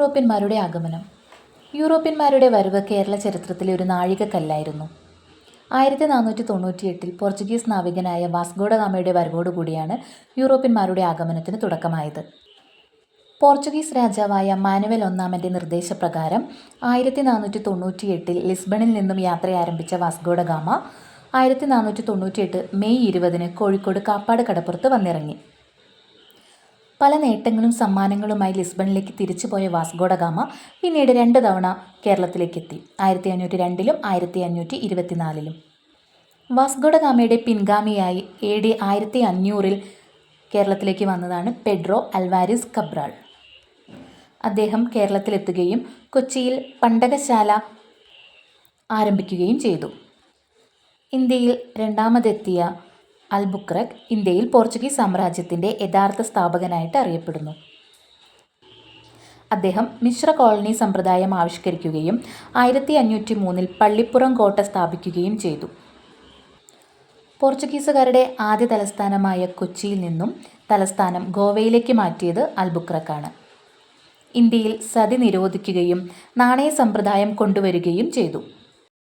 യൂറോപ്യന്മാരുടെ ആഗമനം. യൂറോപ്യന്മാരുടെ വരവ് കേരള ചരിത്രത്തിലെ ഒരു നാഴികക്കല്ലായിരുന്നു. ആയിരത്തി നാനൂറ്റി തൊണ്ണൂറ്റിയെട്ടിൽ പോർച്ചുഗീസ് നാവികനായ വാസ്കോഡ ഗാമയുടെ വരവോടുകൂടിയാണ് യൂറോപ്യന്മാരുടെ ആഗമനത്തിന് തുടക്കമായത്. പോർച്ചുഗീസ് രാജാവായ മാനുവൽ ഒന്നാമന്റെ നിർദ്ദേശപ്രകാരം ആയിരത്തി നാനൂറ്റി തൊണ്ണൂറ്റിയെട്ടിൽ ലിസ്ബണിൽ നിന്നും യാത്ര ആരംഭിച്ച വാസ്കോഡ ഗാമ ആയിരത്തി നാനൂറ്റി തൊണ്ണൂറ്റിയെട്ട് മെയ് ഇരുപതിന് കോഴിക്കോട് കാപ്പാട് കടപ്പുറത്ത് വന്നിറങ്ങി. പല നേട്ടങ്ങളും സമ്മാനങ്ങളുമായി ലിസ്ബണിലേക്ക് തിരിച്ചുപോയ വാസ്കോഡ ഗാമ പിന്നീട് രണ്ട് തവണ കേരളത്തിലേക്ക് എത്തി ആയിരത്തി അഞ്ഞൂറ്റി രണ്ടിലും ആയിരത്തി അഞ്ഞൂറ്റി ഇരുപത്തിനാലിലും വാസ്കോഡഗാമയുടെ പിൻഗാമിയായി എ ഡി ആയിരത്തി അഞ്ഞൂറിൽ കേരളത്തിലേക്ക് വന്നതാണ് പെഡ്രോ അൽവാരിസ് കബ്രാൾ. അദ്ദേഹം കേരളത്തിലെത്തുകയും കൊച്ചിയിൽ പണ്ടകശാല ആരംഭിക്കുകയും ചെയ്തു. ഇന്ത്യയിൽ രണ്ടാമതെത്തിയ അൽബുക്രക് ഇന്ത്യയിൽ പോർച്ചുഗീസ് സാമ്രാജ്യത്തിന്റെ യഥാർത്ഥ സ്ഥാപകനായിട്ട് അറിയപ്പെടുന്നു. അദ്ദേഹം മിശ്ര കോളനി സമ്പ്രദായം ആവിഷ്കരിക്കുകയും ആയിരത്തി അഞ്ഞൂറ്റി മൂന്നിൽ പള്ളിപ്പുറം കോട്ട സ്ഥാപിക്കുകയും ചെയ്തു. പോർച്ചുഗീസുകാരുടെ ആദ്യ തലസ്ഥാനമായ കൊച്ചിയിൽ നിന്നും തലസ്ഥാനം ഗോവയിലേക്ക് മാറ്റിയത് അൽബുക്രക്കാണ്. ഇന്ത്യയിൽ സതി നിരോധിക്കുകയും നാണയ സമ്പ്രദായം കൊണ്ടുവരികയും ചെയ്തു.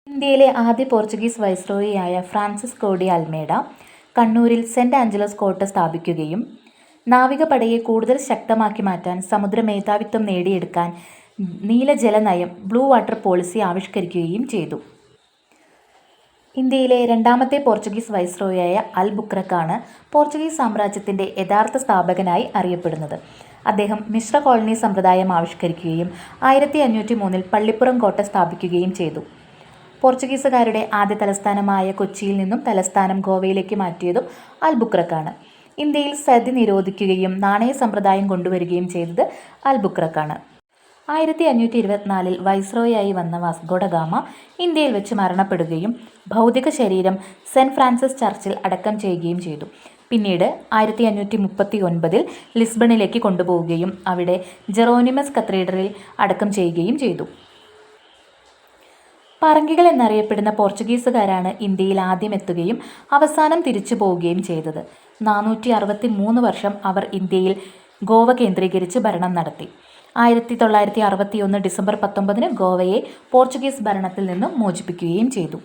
ഇന്ത്യയിലെ ആദ്യ പോർച്ചുഗീസ് വൈസ്രോയിയായ ഫ്രാൻസിസ് കോഡി അൽമേഡ കണ്ണൂരിൽ സെന്റ് ആഞ്ചലസ് കോട്ട സ്ഥാപിക്കുകയും നാവികപടയെ കൂടുതൽ ശക്തമാക്കി മാറ്റാൻ സമുദ്ര മേധാവിത്വം നേടിയെടുക്കാൻ നീലജല നയം ബ്ലൂ വാട്ടർ പോളിസി ആവിഷ്കരിക്കുകയും ചെയ്തു. ഇന്ത്യയിലെ രണ്ടാമത്തെ പോർച്ചുഗീസ് വൈസ്രോയായ അൽ ബുക്രക്കാണ് പോർച്ചുഗീസ് സാമ്രാജ്യത്തിന്റെ യഥാർത്ഥ സ്ഥാപകനായി അറിയപ്പെടുന്നത്. അദ്ദേഹം മിശ്ര കോളനി സമ്പ്രദായം ആവിഷ്കരിക്കുകയും ആയിരത്തി അഞ്ഞൂറ്റി മൂന്നിൽ പള്ളിപ്പുറം കോട്ട സ്ഥാപിക്കുകയും ചെയ്തു. പോർച്ചുഗീസുകാരുടെ ആദ്യ തലസ്ഥാനമായ കൊച്ചിയിൽ നിന്നും തലസ്ഥാനം ഗോവയിലേക്ക് മാറ്റിയതും അൽബുക്രക്കാണ്. ഇന്ത്യയിൽ സതി നിരോധിക്കുകയും നാണയ സമ്പ്രദായം കൊണ്ടുവരികയും ചെയ്തത് അൽബുക്രക്കാണ്. ആയിരത്തി അഞ്ഞൂറ്റി ഇരുപത്തിനാലിൽ വൈസ്രോയായി വന്ന വാസ്കോഡ ഗാമ ഇന്ത്യയിൽ വെച്ച് മരണപ്പെടുകയും ഭൗതിക ശരീരം സെന്റ് ഫ്രാൻസിസ് ചർച്ചിൽ അടക്കം ചെയ്യുകയും ചെയ്തു. പിന്നീട് ആയിരത്തി അഞ്ഞൂറ്റി മുപ്പത്തി ഒൻപതിൽ ലിസ്ബണിലേക്ക് കൊണ്ടുപോവുകയും അവിടെ ജെറോനിമസ് കത്തീഡ്രലിൽ അടക്കം ചെയ്യുകയും ചെയ്തു. പറങ്കികൾ എന്നറിയപ്പെടുന്ന പോർച്ചുഗീസുകാരാണ് ഇന്ത്യയിൽ ആദ്യം എത്തുകയും അവസാനം തിരിച്ചു പോവുകയും ചെയ്തത്. നാനൂറ്റി അറുപത്തി മൂന്ന് വർഷം അവർ ഇന്ത്യയിൽ ഗോവ കേന്ദ്രീകരിച്ച് ഭരണം നടത്തി. ആയിരത്തി തൊള്ളായിരത്തി അറുപത്തി ഒന്ന് ഡിസംബർ പത്തൊമ്പതിന് ഗോവയെ പോർച്ചുഗീസ് ഭരണത്തിൽ നിന്നും മോചിപ്പിക്കുകയും ചെയ്തു.